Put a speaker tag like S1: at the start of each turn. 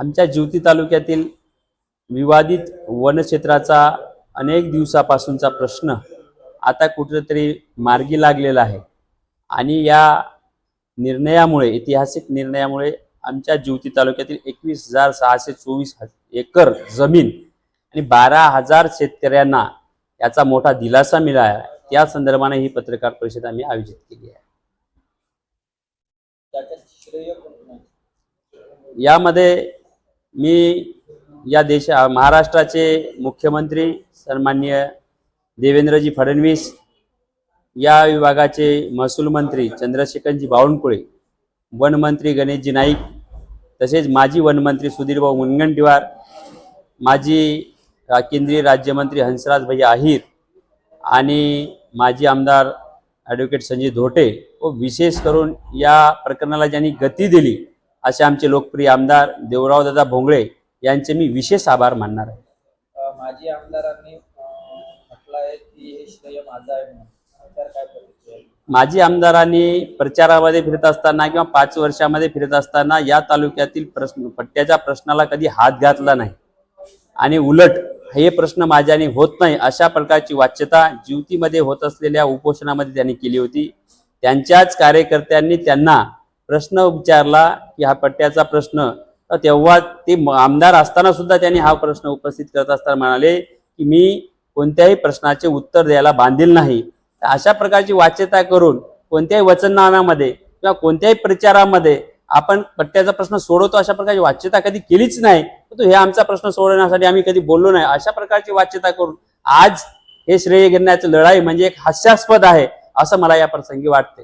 S1: आमच्या ज्योती तालुक्यातील विवादित वनक्षेत्राचा अनेक दिवसापासूनचा प्रश्न आता कुठेतरी मार्गी लागलेला आहे. आणि या निर्णयामुळे ऐतिहासिक निर्णयामुळे आमच्या ज्योती तालुक्यातील एकवीस हजार सहाशे चोवीस एकर जमीन आणि बारा हजार शेतकऱ्यांना याचा मोठा दिलासा मिळाला त्या संदर्भाने ही पत्रकार परिषद आम्ही आयोजित केली आहे. यामध्ये मी या देशा महाराष्ट्राचे मुख्यमंत्री सन्मान्य देवेंद्रजी फडणवीस या विभागाचे महसूल मंत्री चंद्रशेखरजी बावनकुळे वनमंत्री गणेशजी नाईक तसेच माजी वनमंत्री सुधीरभाऊ मुनगंटीवार माजी रा- केंद्रीय राज्यमंत्री हंसराज भैया अहिर आणि माजी आमदार ॲडव्होकेट संजय धोटे व विशेष करून या प्रकरणाला ज्यांनी गती दिली असे आमचे लोकप्रिय आमदार देवरावदादा भोंगळे यांचे मी विशेष आभार मानणार आहे.
S2: माजी आमदारांनी म्हटलं आहे की हे श्रेय माझं आहे?
S1: माजी आमदारांनी प्रचारामध्ये फिरत असताना किंवा पाच वर्षामध्ये फिरत असताना या तालुक्यातील प्रश्न पट्ट्याच्या प्रश्नाला कधी हात घातला नाही. आणि उलट हे प्रश्न माझ्याने होत नाही अशा प्रकारची वाच्यता जिवतीमध्ये होत असलेल्या उपोषणामध्ये त्यांनी केली होती. त्यांच्याच कार्यकर्त्यांनी त्यांना प्रश्न विचारला की हा पट्ट्याचा प्रश्न. तेव्हा ते आमदार असताना सुद्धा त्यांनी हा प्रश्न उपस्थित करत असताना म्हणाले की मी कोणत्याही प्रश्नाचे उत्तर द्यायला बांधील नाही. अशा प्रकारची वाच्यता करून कोणत्याही वचननाम्यामध्ये किंवा कोणत्याही प्रचारामध्ये आपण पट्ट्याचा प्रश्न सोडवतो अशा प्रकारची वाच्यता कधी केलीच नाही. परंतु हे आमचा प्रश्न सोडवण्यासाठी आम्ही कधी बोललो नाही. अशा प्रकारची वाच्यता करून आज हे श्रेय घेण्याची लढाई म्हणजे एक हास्यास्पद आहे असं मला या प्रसंगी वाटते